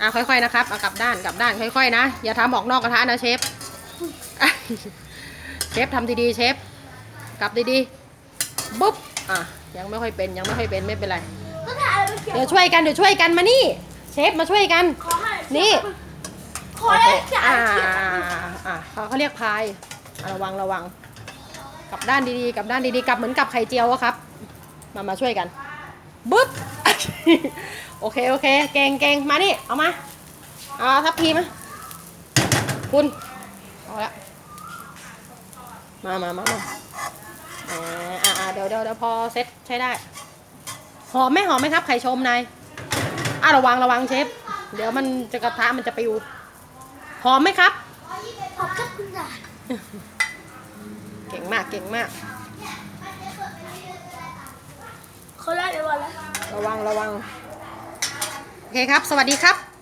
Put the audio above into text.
อะค่อยๆนะครับเอากลับด้านกลับด้านค่อยๆนะ อย่าทำออกนอกกระทะนะเชฟอะเชฟทำดีๆเชฟ กลับดีๆบุ๊บอะยังไม่ค่อยเป็นยังไม่ค่อยเป็นไม่เป็นไร ก็ถ่ายอะไรไม่เกี่ยวเดี๋ยวช่วยกันเดี๋ยวช่วยกันมานี่ เชฟมาช่วยกัน ขอให้นี่ ขอให้จ่ายอ่าเกียรติอ่าเขาเขาเรียกพายอะระวังระวัง กลับด้านดีๆกลับด้านดีๆกลับเหมือนกับไข่เจียวอะครับ มามาช่วยกันบุ๊บ โอเคโอเค เก่งเก่งมานี่เอามาเอาทัพพีมาคุณเอาละมามามามาอ่าอ่าอ่าเดี๋ยวเดี๋ยวเดี๋ยวพอเซ็ตใช้ได้ หอมไหมหอมไหมครับไข่ชมนายอะระวังระวังเชฟเดี๋ยวมันจะกระทะมันจะปิวหอมไหมครับขอบคุณค่ะเก่งมากเก่งมาก เขาไล่ไปวันแล้ว ระวังระวัง โอเคครับ สวัสดีครับ